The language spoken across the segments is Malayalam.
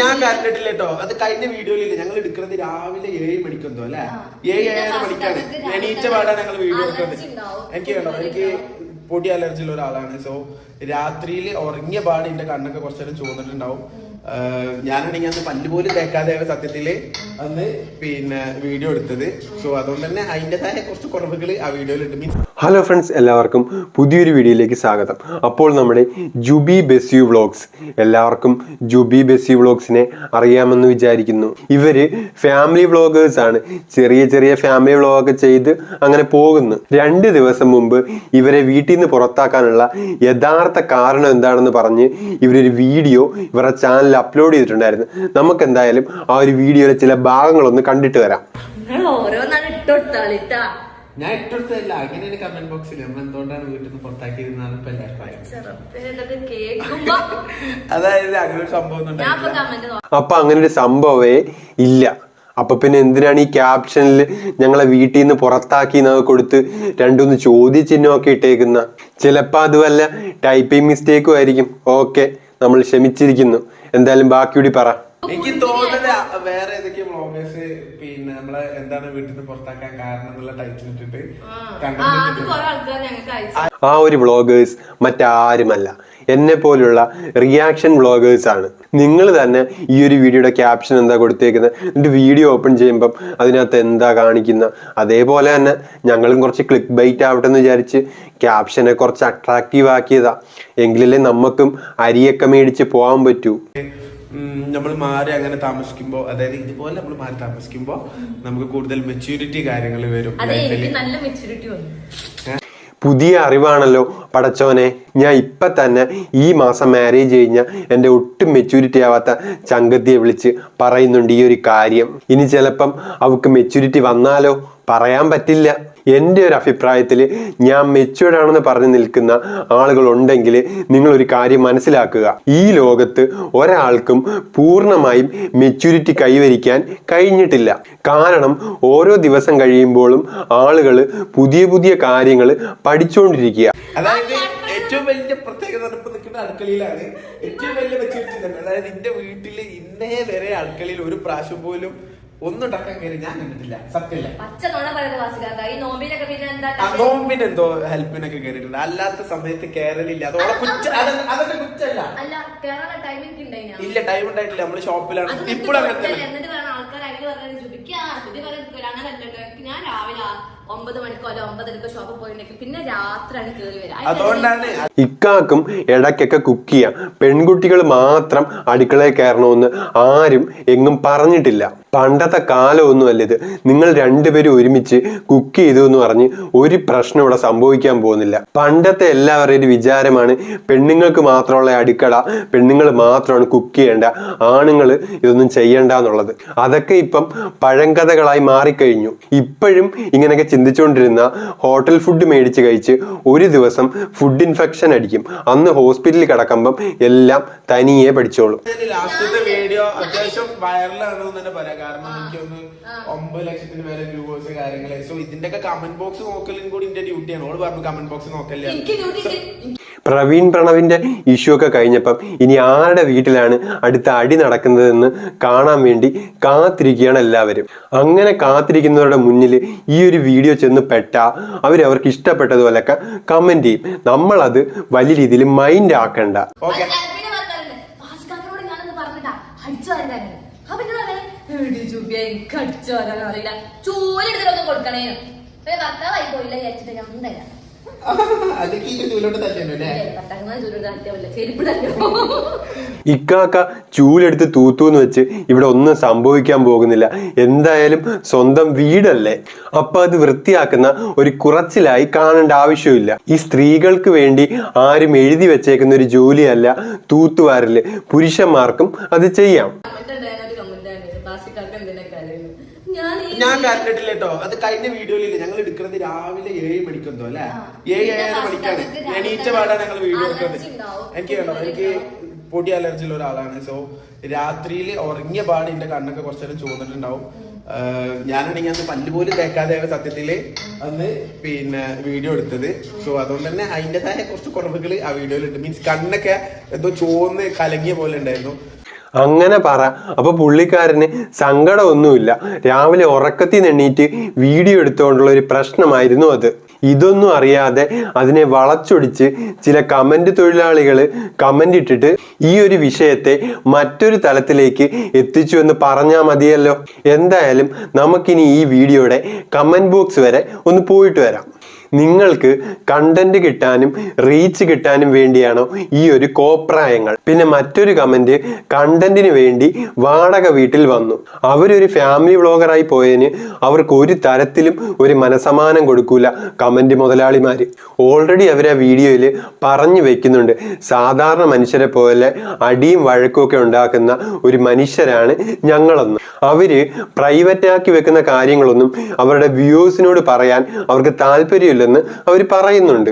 ഞാൻ കരഞ്ഞിട്ടില്ലേട്ടോ കേട്ടോ അത് കഴിഞ്ഞ വീഡിയോയിലില്ല ഞങ്ങൾ എടുക്കുന്നത് രാവിലെ ഏഴ് മണിക്കൊന്നും അല്ലെ. ഏഴ് ഏഴര മണിക്കാണ്. ഈച്ച പാടാൻ ഞങ്ങൾ വീഡിയോ എടുക്കുന്നത്. എനിക്ക് കേട്ടോ എനിക്ക് പൊടി അലർജി ഉള്ള ഒരാളാണ്. സോ രാത്രിയിൽ ഉറങ്ങിയ പാട് എന്റെ കണ്ണൊക്കെ കുറച്ചേരം ചുവന്നിട്ടുണ്ടാവും. ഞാനാണെങ്കിൽ അന്ന് പല്ല് പോലും തേക്കാതെയാണ് സത്യത്തിൽ അന്ന് പിന്നെ വീഡിയോ എടുത്തത്. സോ അതുകൊണ്ട് തന്നെ അതിന്റെതായ കുറച്ച് കുറവുകൾ ആ വീഡിയോയിലുണ്ട്. മീൻസ് ഹലോ ഫ്രണ്ട്സ് എല്ലാവർക്കും പുതിയൊരു വീഡിയോയിലേക്ക് സ്വാഗതം. അപ്പോൾ നമ്മുടെ ജുബി ബെസ്യു വ്ളോഗ്സ് എല്ലാവർക്കും ജുബി ബെസ്യു വ്ളോഗ്സിനെ അറിയാമെന്ന് വിചാരിക്കുന്നു. ഇവർ ഫാമിലി വ്ളോഗേഴ്സ് ആണ്. ചെറിയ ചെറിയ ഫാമിലി വ്ളോഗ് ചെയ്ത് അങ്ങനെ പോകുന്നു. രണ്ട് ദിവസം മുമ്പ് ഇവരെ വീട്ടിൽ നിന്ന് പുറത്താക്കാനുള്ള യഥാർത്ഥ കാരണം എന്താണെന്ന് പറഞ്ഞ് ഇവരൊരു വീഡിയോ ഇവരുടെ ചാനലിൽ അപ്ലോഡ് ചെയ്തിട്ടുണ്ടായിരുന്നു. നമുക്ക് എന്തായാലും ആ ഒരു വീഡിയോയിലെ ചില ഭാഗങ്ങളൊന്ന് കണ്ടിട്ട് വരാം. ഞാൻ അങ്ങനെയാണ് കമന്റ് ബോക്സിൽ നമ്മൾ എന്തുകൊണ്ടാണ് വീട്ടിൽ നിന്ന് പുറത്താക്കിയതെന്നാണ് ഇപ്പൊ എല്ലാവർക്കും അറിയാം. ചെറുപ്പം ഇതൊക്കെ കേൾക്കുമ്പോ. അതായത് അങ്ങനെ ഒരു സംഭവം ഞാൻ ഇപ്പൊ കമന്റ് അപ്പൊ അങ്ങനെ ഒരു സംഭവേ ഇല്ല. അപ്പൊ പിന്നെ എന്തിനാണ് ഈ ക്യാപ്ഷനിൽ ഞങ്ങളെ വീട്ടിൽ നിന്ന് പുറത്താക്കി എന്നൊക്കെ കൊടുത്ത് രണ്ടൊന്ന് ചോദ്യചിഹ്നമൊക്കെ ഇട്ടേക്കുന്ന? ചിലപ്പോ അത് വല്ല ടൈപ്പിംഗ് മിസ്റ്റേക്കും ആയിരിക്കും. ഓക്കെ നമ്മൾ ക്ഷമിച്ചിരിക്കുന്നു. എന്തായാലും ബാക്കിയൂടി പറ. എനിക്ക് തോന്നുന്നത് വേറെ ഏതൊക്കെ വ്ളോഗേഴ്സ് പിന്നെ നമ്മളെ എന്താണ് വീട്ടിൽ നിന്ന് പുറത്താക്കാൻ കാരണം എന്നുള്ള ടൈറ്റിൽ ഇട്ടിട്ട് ആ. ഒരു വ്ളോഗേഴ്സ് മറ്റാരുമല്ല. എന്നെ പോലുള്ള റിയാക്ഷൻ വ്ളോഗേഴ്സ് ആണ്. നിങ്ങൾ തന്നെ ഈ ഒരു വീഡിയോയുടെ ക്യാപ്ഷൻ എന്താ കൊടുത്തേക്കുന്നത് എന്നിട്ട് വീഡിയോ ഓപ്പൺ ചെയ്യുമ്പം അതിനകത്ത് എന്താ കാണിക്കുന്ന? അതേപോലെ തന്നെ ഞങ്ങളും കുറച്ച് ക്ലിക്ക് ബൈറ്റ് ആവട്ടെ എന്ന് വിചാരിച്ച് ക്യാപ്ഷനെ കുറച്ച് അട്രാക്റ്റീവ് ആക്കിയതാ. എങ്കിലല്ലേ നമുക്കും അരിയൊക്കെ മേടിച്ച് പോകാൻ പറ്റൂ. നമ്മൾ മാറി അങ്ങനെ താമസിക്കുമ്പോ അതായത് ഇതുപോലെ നമ്മൾ മാറി താമസിക്കുമ്പോ നമുക്ക് കൂടുതൽ മെച്യൂരിറ്റി കാര്യങ്ങൾ വരും. നല്ല മെച്യൂരിറ്റി വന്നു. പുതിയ അറിവാണല്ലോ പടച്ചോനെ ഞാൻ ഇപ്പൊ തന്നെ ഈ മാസം മാരേജ് കഴിഞ്ഞ എന്റെ ഒട്ടും മെച്യൂരിറ്റി ആവാത്ത ചങ്കത്തിയെ വിളിച്ച് പറയുന്നുണ്ട് ഈ ഒരു കാര്യം. ഇനി ചിലപ്പം അവക്ക് മെച്യൂരിറ്റി വന്നാലോ? പറയാൻ പറ്റില്ല. എന്റെ ഒരു അഭിപ്രായത്തിൽ ഞാൻ മെച്യൂർഡ് ആണെന്ന് പറഞ്ഞു നിൽക്കുന്ന ആളുകളുണ്ടെങ്കിൽ നിങ്ങൾ ഒരു കാര്യം മനസ്സിലാക്കുക. ഈ ലോകത്ത് ഒരാൾക്കും പൂർണമായും മെച്യൂരിറ്റി കൈവരിക്കാൻ കഴിഞ്ഞിട്ടില്ല. കാരണം ഓരോ ദിവസം കഴിയുമ്പോഴും ആളുകൾ പുതിയ പുതിയ കാര്യങ്ങൾ പഠിച്ചുകൊണ്ടിരിക്കുക. അതായത് ഏറ്റവും വലിയ പ്രത്യേകത നിൽക്കുന്ന അടുക്കളയിലാണ്. ഏറ്റവും വലിയ മെച്യൂരിറ്റി തന്നെ. അതായത് എന്റെ വീട്ടിൽ ഇന്നേ വരെ അടുക്കളയിൽ ഒരു പ്രാവശ്യം പോലും ഒന്നും ഉണ്ടാക്കാൻ കയറി ഞാൻ കണ്ടിട്ടില്ല. സത്യമില്ല. നോമ്പിന് എന്തോ ഹെൽപ്പിനൊക്കെ കയറിയിട്ടുണ്ട് അല്ലാത്ത സമയത്ത് കേരളില്ല അതോടെ കുറ്റ അതൊക്കെ കുറ്റല്ല ഇല്ല ടൈം ഉണ്ടായിട്ടില്ല. നമ്മൾ ഷോപ്പിലാണ്. ഇപ്പോഴും ഞാൻ രാവിലെ ഒമ്പത് മണിക്കോ അല്ല ഒമ്പതരക്കോ ഷോപ്പിൽ പോയിട്ടുണ്ടെങ്കിൽ പിന്നെ രാത്രിയാണ് കയറി വരാം. അതുകൊണ്ടാണ് ഇക്കാക്കും ഇടയ്ക്കൊക്കെ കുക്ക് ചെയ്യാം. പെൺകുട്ടികൾ മാത്രം അടുക്കളയിൽ കയറണമെന്ന് ആരും എങ്ങും പറഞ്ഞിട്ടില്ല. പണ്ടത്തെ കാലമൊന്നുമല്ല ഇത്. നിങ്ങൾ രണ്ടുപേരും ഒരുമിച്ച് കുക്ക് ചെയ്തു എന്ന് പറഞ്ഞ് ഒരു പ്രശ്നം ഇവിടെ സംഭവിക്കാൻ പോകുന്നില്ല. പണ്ടത്തെ എല്ലാവരുടെയും വിചാരമാണ് പെണ്ണുങ്ങൾക്ക് മാത്രമുള്ള അടുക്കള പെണ്ണുങ്ങൾ മാത്രമാണ് കുക്ക് ചെയ്യേണ്ട ആണുങ്ങൾ ഇതൊന്നും ചെയ്യേണ്ട എന്നുള്ളത്. അതൊക്കെ ഇപ്പം പഴങ്കഥകളായി മാറിക്കഴിഞ്ഞു. ഇപ്പോഴും ഇങ്ങനെയൊക്കെ ചിന്തിച്ചുകൊണ്ടിരുന്ന ഹോട്ടൽ ഫുഡ് മേടിച്ച് കഴിച്ച് ഒരു ദിവസം ഫുഡ് ഇൻഫെക്ഷൻ അടിക്കും. അന്ന് ഹോസ്പിറ്റലിൽ കിടക്കുമ്പം എല്ലാം തനിയെ പഠിച്ചോളും. ലാസ്റ്റത്തെ വീഡിയോ അത്യാവശ്യം വൈറലാണെന്ന് തന്നെ പറയാം. കാരണം എനിക്കൊന്ന് ഒമ്പത് ലക്ഷത്തിന് മേലെ വ്യൂവേഴ്സ് കാര്യങ്ങളെ. സോ ഇതിന്റെ ഒക്കെ കമന്റ് ബോക്സ് നോക്കലും കൂടി എന്റെ ഡ്യൂട്ടിയാണ് ഓൾ പറഞ്ഞു കമന്റ് ബോക്സ് നോക്കല്ലേ പ്രവീൺ പ്രണവിന്റെ ഇഷ്യൂ ഒക്കെ കഴിഞ്ഞപ്പം ഇനി ആരുടെ വീട്ടിലാണ് അടുത്ത അടി നടക്കുന്നതെന്ന് കാണാൻ വേണ്ടി കാത്തിരിക്കുകയാണ് എല്ലാവരും. അങ്ങനെ കാത്തിരിക്കുന്നവരുടെ മുന്നിൽ ഈ ഒരു വീഡിയോ ചെന്ന് പെട്ട അവരവർക്ക് അവർക്ക് ഇഷ്ടപ്പെട്ടതുപോലൊക്കെ കമന്റ് ചെയ്യും. നമ്മളത് വലിയ രീതിയിൽ മൈൻഡ് ആക്കണ്ട. ഓക്കെ പറഞ്ഞു ജുബിയ എനിക്ക് അടിച്ചു വരാൻ അറിയില്ല. ചൂലെടുത്തിട്ടൊന്നും കൊടുക്കണേ. പിന്നെ ഭർത്താവായി പോയില്ല വിചാരിച്ചിട്ട് ഞാൻ ഒന്നും തരാം അതൊക്കെ ഈ ചൂലോട്ട് തന്നെയല്ലേ ഭർത്താക്കന്മാർ ചൂലെടുത്ത് തട്ടിയല്ല ചെരുപ്പ് ഇക്കാക്ക ചൂലെടുത്ത് തൂത്തൂന്ന് വെച്ച് ഇവിടെ ഒന്നും സംഭവിക്കാൻ പോകുന്നില്ല. എന്തായാലും സ്വന്തം വീടല്ലേ? അപ്പൊ അത് വൃത്തിയാക്കുന്ന ഒരു കുറച്ചിലായി കാണേണ്ട ആവശ്യമില്ല. ഈ സ്ത്രീകൾക്ക് വേണ്ടി ആരും എഴുതി വെച്ചേക്കുന്ന ഒരു ജോലിയല്ല തൂത്തുവാരൽ. പുരുഷന്മാർക്കും അത് ചെയ്യാം കമന്റ് ഉണ്ടായാലും കമന്റ് ആണ് ബാസിക്കാർക്ക് എന്തിനാ കരയുന്നു ഞാൻ കണ്ടിട്ടില്ല കേട്ടോ. അത് കഴിഞ്ഞ വീഡിയോയിൽ ഞങ്ങൾ എടുക്കുന്നത് രാവിലെ ഏഴ് മണിക്കെന്തോ അല്ലെ. ഏഴ് ഏഴര മണിക്കാണ്. എണീറ്റ പാടാൻ ഞങ്ങൾ വീഡിയോ എടുക്കുന്നത്. എനിക്ക് കേട്ടോ എനിക്ക് പൊടി അലർജി ഉള്ള ഒരാളാണ്. സോ രാത്രിയിൽ ഉറങ്ങിയ പാട് എന്റെ കണ്ണൊക്കെ കുറച്ചേരം ചുവന്നിട്ടുണ്ടാവും. ഞാനാണെങ്കിൽ അന്ന് പല്ല് പോലും തേക്കാതെയാണ് സത്യത്തിൽ അന്ന് പിന്നെ വീഡിയോ എടുത്തത്. സോ അതുകൊണ്ട് തന്നെ അതിന്റെതായ കുറച്ച് കുറവുകൾ ആ വീഡിയോയിലുണ്ട്. മീൻസ് കണ്ണൊക്കെ എന്തോ ചോന്ന് കലങ്ങിയ പോലെ ഉണ്ടായിരുന്നു. അങ്ങനെ പറ. അപ്പൊ പുള്ളിക്കാരന് സങ്കടമൊന്നുമില്ല. രാവിലെ ഉറക്കത്തിൽ എണ്ണീറ്റ് വീഡിയോ എടുത്തുകൊണ്ടുള്ള ഒരു പ്രശ്നമായിരുന്നു അത്. ഇതൊന്നും അറിയാതെ അതിനെ വളച്ചൊടിച്ച് ചില കമന്റ് തൊഴിലാളികൾ കമന്റ് ഇട്ടിട്ട് ഈ ഒരു വിഷയത്തെ മറ്റൊരു തലത്തിലേക്ക് എത്തിച്ചു എന്ന് പറഞ്ഞാൽ മതിയല്ലോ. എന്തായാലും നമുക്കിനി ഈ വീഡിയോയുടെ കമന്റ് ബോക്സ് വരെ ഒന്ന് പോയിട്ട് വരാം. നിങ്ങൾക്ക് കണ്ടന്റ് കിട്ടാനും റീച്ച് കിട്ടാനും വേണ്ടിയാണോ ഈ ഒരു കോപ്രായങ്ങൾ. പിന്നെ മറ്റൊരു കമന്റ് കണ്ടന്റിന് വേണ്ടി വാടക വീട്ടിൽ വന്നു. അവരൊരു ഫാമിലി വ്ളോഗറായി പോയതിന് അവർക്ക് ഒരു തരത്തിലും ഒരു മനസമാനം കൊടുക്കൂല കമന്റ് മുതലാളിമാര്. ഓൾറെഡി അവർ ആ വീഡിയോയിൽ പറഞ്ഞു വെക്കുന്നുണ്ട്. സാധാരണ മനുഷ്യരെ പോലെ അടിയും വഴക്കും ഒക്കെ ഉണ്ടാക്കുന്ന ഒരു മനുഷ്യരാണ് ഞങ്ങളെന്ന്. അവർ പ്രൈവറ്റ് ആക്കി വെക്കുന്ന കാര്യങ്ങളൊന്നും അവരുടെ വ്യൂസിനോട് പറയാൻ അവർക്ക് താല്പര്യമില്ലെന്ന് അവർ പറയുന്നുണ്ട്.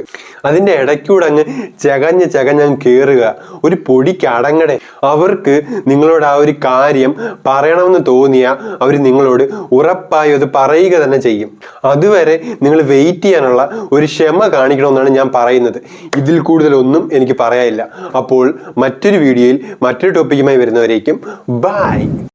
അതിന്റെ ഇടയ്ക്കൂടെ അങ്ങ് ചകഞ്ഞ് ചകഞ്ഞങ്ങ് കയറുക ഒരു പൊടിക്ക് അടങ്ങടെ അവർക്ക് നിങ്ങളോട് ആ ഒരു കാര്യം പറയണമെന്ന് തോന്നിയാൽ അവർ നിങ്ങളോട് ഉറപ്പായി അത് പറയുക തന്നെ ചെയ്യും. അതുവരെ നിങ്ങൾ വെയിറ്റ് ചെയ്യാനുള്ള ഒരു ക്ഷമ കാണിക്കണമെന്നാണ് ഞാൻ പറയുന്നത്. ഇതിൽ കൂടുതലൊന്നും എനിക്ക് പറയാനില്ല. അപ്പോൾ മറ്റൊരു വീഡിയോയിൽ മറ്റൊരു ടോപ്പിക്കുമായി വരുന്നവരേക്കും ബൈ